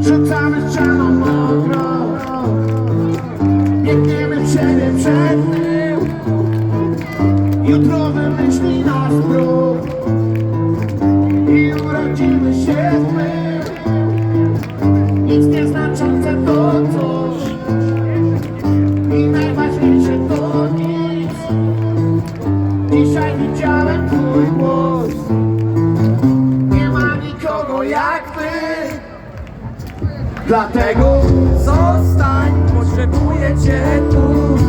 Rzucamy ścianą mokro Biegniemy w siebie przed tym Jutro wymyśli nas próg I urodzimy się my Nic nieznaczące to coś. I najważniejsze to nic. Dzisiaj widziałem twój głos Dlatego Zostań, potrzebuję cię tu